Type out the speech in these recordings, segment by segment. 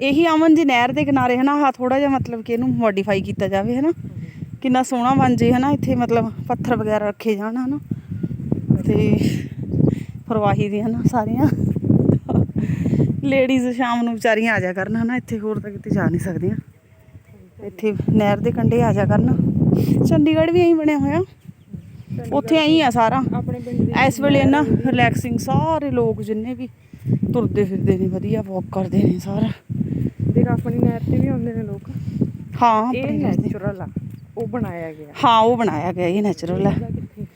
ਇਹੀ ਅਮਨ ਜੀ ਨਹਿਰ ਦੇ ਕਿਨਾਰੇ ਹਨਾ ਆਹ ਥੋੜਾ ਜਿਹਾ ਮਤਲਬ ਕਿ ਇਹਨੂੰ ਮੋਡੀਫਾਈ ਕੀਤਾ ਜਾਵੇ ਹਨਾ। ਕਿੰਨਾ ਸੋਹਣਾ ਬਣ ਜੇ ਹਨਾ ਇੱਥੇ ਮਤਲਬ ਪੱਥਰ ਵਗੈਰਾ ਰੱਖੇ ਜਾਣ ਹਨਾ। ਤੇ ਪ੍ਰਵਾਹੀ ਦੀਆਂ ਹਨਾ ਸਾਰੀਆਂ। ਲੇਡੀਜ਼ ਸ਼ਾਮ ਨੂੰ ਵਿਚਾਰੀਆਂ ਆ ਜਾ ਕਰਨ ਹਨਾ ਇੱਥੇ ਹੋਰ ਤਾਂ ਕਿਤੇ ਜਾ ਨਹੀਂ ਸਕਦੀਆਂ। ਇੱਥੇ ਨਹਿਰ ਦੇ ਕੰਢੇ ਆ ਜਾ ਕਰਨ। ਚੰਡੀਗੜ੍ਹ ਵੀ ਐਂ ਬਣਿਆ ਹੋਇਆ। ਉੱਥੇ ਐਂ ਆ ਸਾਰਾ। ਆਪਣੇ ਪਿੰਡ ਦੀ ਇਸ ਵੇਲੇ ਨਾ ਰਿਲੈਕਸਿੰਗ ਸਾਰੇ ਲੋਕ ਜਿੰਨੇ ਵੀ ਤੁਰਦੇ ਫਿਰਦੇ ਨੇ ਵਧੀਆ ਵਾਕ ਕਰਦੇ ਨੇ ਸਾਰਾ। ਆਪਣੀ ਨਹਿਰ ਤੇ ਵੀ ਆਉਂਦੇ ਨੇ ਲੋਕ। ਹਾਂ ਇਹ ਆਪਣੇ। ਨੈਚੁਰਲ ਆ। ਉਹ ਬਣਾਇਆ ਗਿਆ। ਹਾਂ ਉਹ ਬਣਾਇਆ ਗਿਆ ਇਹ ਨੈਚੁਰਲ ਹੈ ਕਿੱਥੇ?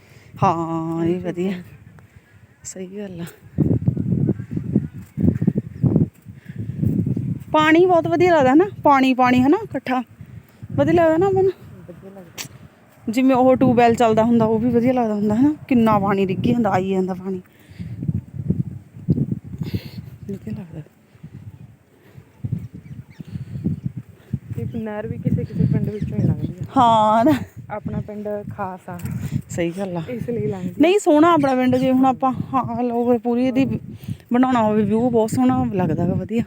ਹਾਂ ਇਹ ਵਧੀਆ। ਸਹੀ ਗੱਲ ਆ। ਪਾਣੀ ਬਹੁਤ ਵਧੀਆ ਲੱਗਦਾ ਨਾ ਪਾਣੀ ਪਾਣੀ ਹਨਾ ਇਕੱਠਾ। ਵਧੀਆ ਲੱਗਦਾ ਨਾ ਮਨ। ਵਧੀਆ ਲੱਗਦਾ। ਜਿਵੇਂ ਉਹ ਟੂਬਵੈਲ ਚੱਲਦਾ ਹੁੰਦਾ ਉਹ ਵੀ ਵਧੀਆ ਲੱਗਦਾ ਹੁੰਦਾ ਹਨਾ। ਕਿੰਨਾ ਪਾਣੀ ਡਿੱਗੀ ਹੁੰਦਾ ਆਈ ਜਾਂਦਾ ਪਾਣੀ। ਵਧੀਆ ਲੱਗਦਾ ਇਹ ਨਹਿਰ ਵੀ ਕਿਸੇ ਕਿਸੇ ਪਿੰਡ ਵਿੱਚੋਂ ਹੀ ਲੰਘਦੀ ਆ। ਹਾਂ। ਨਾ ਆਪਣਾ ਪਿੰਡ ਖਾਸ ਆ। ਸਹੀ ਗੱਲ ਆ। ਇਸ ਲਈ ਲੰਘਦੀ ਨਹੀਂ ਸੋਹਣਾ ਆਪਣਾ ਪਿੰਡ ਜੇ ਹੁਣ ਆਪਾਂ ਹਾਂ ਲੋਕ ਪੂਰੀ ਇਹਦੀ ਬਣਾਉਣਾ ਹੋਵੇ ਵਿਊ ਬਹੁਤ ਸੋਹਣਾ ਲੱਗਦਾ ਗਾ ਵਧੀਆ।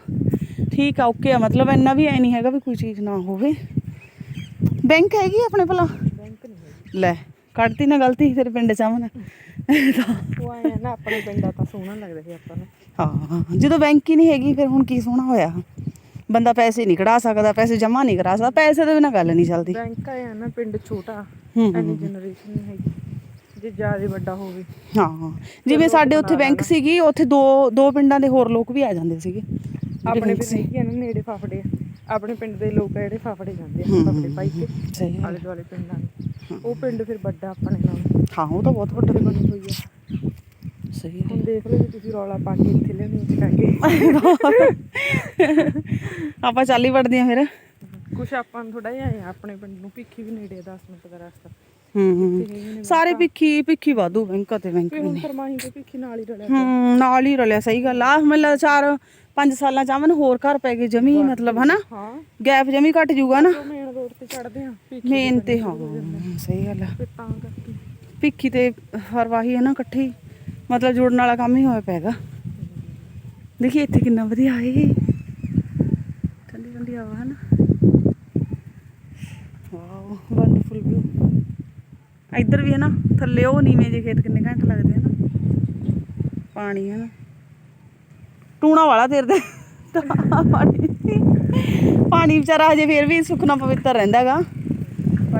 ਠੀਕ ਆ ਓਕੇ ਆ। ਮਤਲਬ ਇੰਨਾ ਵੀ ਐ ਨਹੀਂ ਹੈਗਾ ਵੀ ਕੋਈ ਚੀਜ਼ ਨਾ ਹੋਵੇ। ਬੈਂਕ ਹੈਗੀ ਆ ਆਪਣੇ ਭਲਾ? ਬੈਂਕ ਨਹੀਂ ਹੈਗੀ। ਲੈ ਕੱਢਤੀ ਨਾ ਗਲਤੀ ਤੇਰੇ ਪਿੰਡ ਚ ਆਵਨ ਉਹ ਆਇਆ ਨਾ ਆਪਣੇ ਪਿੰਡ ਦਾ ਤਾਂ ਸੋਹਣਾ ਲੱਗਦਾ ਸੀ ਆਪਾਂ ਨੂੰ। ਹਾਂ ਜਦੋਂ ਬੈਂਕ ਹੀ ਨਹੀਂ ਹੈਗੀ ਫਿਰ ਹੁਣ ਕੀ ਸੋਹਣਾ ਹੋਇਆ? ਬੰਦਾ ਪੈਸੇ ਨਹੀਂ ਕਢਾ ਸਕਦਾ ਪੈਸੇ ਜਮ੍ਹਾਂ ਨਹੀਂ ਕਰਾ ਸਕਦਾ ਪੈਸੇ ਤੋਂ ਬਿਨਾਂ ਗੱਲ ਨਹੀਂ ਚੱਲਦੀ। ਬੈਂਕ ਆਇਆ ਨਾ ਪਿੰਡ ਛੋਟਾ ਹੂੰ, ਹੂੰ, ਐਨੀ ਜਨਰੇਸ਼ਨ ਨਹੀਂ ਹੈਗੀ। ਜੇ ਜ਼ਿਆਦਾ ਵੱਡਾ ਹੋਵੇ। ਹਾਂ ਜਿਵੇਂ ਸਾਡੇ ਉੱਥੇ ਬੈਂਕ ਸੀਗੀ ਉੱਥੇ ਦੋ ਦੋ ਪਿੰਡਾਂ ਦੇ ਹੋਰ ਲੋਕ ਵੀ ਆ ਜਾਂਦੇ ਸੀਗੇ। ਆਪਣੇ ਵੀ ਨਹੀਂ ਕਿ ਨੇੜੇ ਫਾਫੜੇ ਆਪਣੇ ਪਿੰਡ ਦੇ ਲੋਕ ਜਿਹੜੇ ਫਾਫੜੇ ਜਾਂਦੇ ਆ ਹੂੰ, ਫਾਫੜੇ ਪਾਈ ਕੇ ਸਹੀ ਆਲੇ ਦੁਆਲੇ ਪਿੰਡਾਂ ਦੇ। ਉਹ ਪਿੰਡ ਫਿਰ ਵੱਡਾ ਆਪਣੇ ਨਾਲ। ਹਾਂ ਉਹ ਤਾਂ ਬਹੁਤ ਵੱਡਾ ਬਣੀ ਹੋਈ ਆ। ਸਹੀ ਹੁਣ ਦੇਖ ਲਓ ਜੇ ਤੁਸੀਂ ਰੌਲਾ ਪਾ ਕੇ ਇੱਥੇ ਲੈਣੀ ਚਕਾਂਗੇ ਆਪਾਂ ਚੱਲ ਹੀ ਵੜਦੇ ਆ ਫਿਰ। ਕੁਛ ਆਪਾਂ ਨੂੰ ਥੋੜਾ ਜਿਹਾ ਆਪਣੇ ਪਿੰਡ ਨੂੰ ਭਿੱਖੀ ਵੀ ਨੇੜੇ 10 ਮਿੰਟ ਦਾ ਰਸਤਾ। ਹੂੰ ਹੂੰ। ਸਾਰੇ ਭਿੱਖੀ ਭਿੱਖੀ ਵਾਧੂ ਬੈਂਕਾਂ ਤੇ ਬੈਂਕ ਵੀ ਵੀ ਹੁਣ ਫਰਮਾਹੀ ਤੇ ਭਿੱਖੀ ਨਾਲ ਹੀ ਰਲਿਆ ਹੂੰ ਨਾਲ ਹੀ ਰਲਿਆ ਸਹੀ ਗੱਲ ਆ। ਮਤਲਬ ਚਾਰ ਪੰਜ ਸਾਲਾਂ ਚ ਆਵਨ ਹੋਰ ਘਰ ਪੈ ਗਏ ਜਮੀ ਮਤਲਬ ਹਨਾ? ਹਾਂ। ਗੈਪ ਜਮੀ ਘਟ ਜੂਗਾ ਨਾ। ਮੇਨ ਰੋਡ ਤੇ ਚੜਦੇ ਆ ਭਿੱਖੀ ਮੇਨ ਤੇ ਹਾਂ। ਸਹੀ ਗੱਲ ਆ। ਤਾਂ ਕਰਕੇ। ਭਿੱਖੀ ਤੇ ਹਰਵਾਹੀ ਹੈ ਨਾ ਇਕੱਠੇ। ਮਤਲਬ ਜੋੜਨ ਵਾਲਾ ਕੰਮ ਹੀ ਹੋਇਆ ਪੈਗਾ ਦੇਖੀ ਇੱਥੇ ਕਿੰਨਾ ਵਧੀਆ ਹੈ ਠੰਡੀ ਠੰਡੀ ਹਵਾ ਹੈ ਨਾ। ਵਾਓ ਵੰਡਰਫੁਲ ਵਿਊ ਇੱਧਰ ਵੀ ਹੈ ਨਾ, ਥੱਲੇ ਉਹ ਨੀਵੇਂ ਜੇ ਖੇਤ ਕਿੰਨੇ ਘੰਟੇ ਲੱਗਦੇ ਆ ਪਾਣੀ ਹੈ ਨਾ। ਟੂਣਾ ਵਾਲਾ ਤੇਰ ਦੇ ਪਾਣੀ। ਪਾਣੀ ਵਿਚਾਰਾ ਹਜੇ ਫੇਰ ਵੀ ਸੁਖਨਾ ਪਵਿੱਤਰ ਰਹਿੰਦਾਗਾ ਪਰ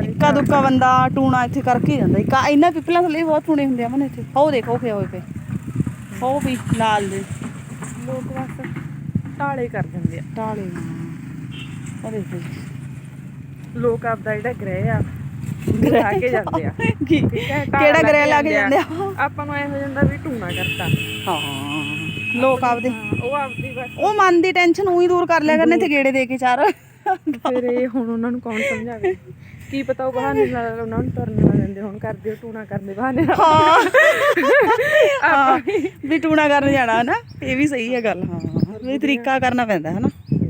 ਇੱਕਾ ਦੁੱਕਾ ਬੰਦਾ ਟੂਣਾ ਇੱਥੇ ਕਰਕੇ ਜਾਂਦਾ। ਇੱਕਾ ਇਹਨਾਂ ਪਿੱਪਲਾਂ ਥੱਲੇ ਵੀ ਬਹੁਤ ਟੂਣੇ ਹੁੰਦੇ ਆ ਮਨ ਇੱਥੇ। ਉਹ ਦੇਖੋ ਪਿਆ ਹੋਏ ਪਏ। ਉਹ ਵੀ ਲਾਲ ਦੇ। ਲੋਕ ਬਸ ਟਾਲੇ ਕਰ ਦਿੰਦੇ ਆ। ਟਾਲੇ। ਉਹ ਦੇਖੋ। ਲੋਕ ਆਪਦਾ ਜਿਹੜਾ ਗ੍ਰਹਿ ਆ ਲਾ ਕੇ ਜਾਂਦੇ ਆ। ਕੀ ਠੀਕ ਹੈ ਕਿਹੜਾ ਗ੍ਰਹਿ ਲਾ ਕੇ ਜਾਂਦੇ ਆ। ਆਪਾਂ ਨੂੰ ਐ ਹੋ ਜਾਂਦਾ ਵੀ ਟੂਣਾ ਕਰਤਾ। ਹਾਂ। ਲੋਕ ਆਪਦੇ। ਉਹ ਆਪਦੀ ਬਸ। ਉਹ ਮਨ ਦੀ ਟੈਨਸ਼ਨ ਉਹੀ ਦੂਰ ਕਰ ਲਿਆ ਕਰਨੇ ਤੇ ਗੇੜੇ ਦੇ ਕੇ ਚਾਰ। ਫਿਰ ਇਹ ਹੁਣ ਉਹਨਾਂ ਨੂੰ ਕੌਣ ਸਮਝਾਵੇ? ਕੀ ਪਤਾ ਉਹ ਬਹਾਨੇ ਨਾਲ ਉਹਨਾਂ ਨੂੰ ਤੁਰਨ ਨਾ ਦਿੰਦੇ ਹੁਣ ਕਰਦੇ ਹੋ ਟੂਣਾ ਕਰਦੇ ਬਹਾਨੇ ਨਾਲ। ਹਾਂ। ਵੀ ਟੂਣਾ ਕਰਨ ਜਾਣਾ ਨਾ ਇਹ ਵੀ ਸਹੀ ਹੈ ਗੱਲ। ਹਾਂ ਵੀ ਤਰੀਕਾ ਕਰਨਾ ਪੈਂਦਾ ਹੈ ਨਾ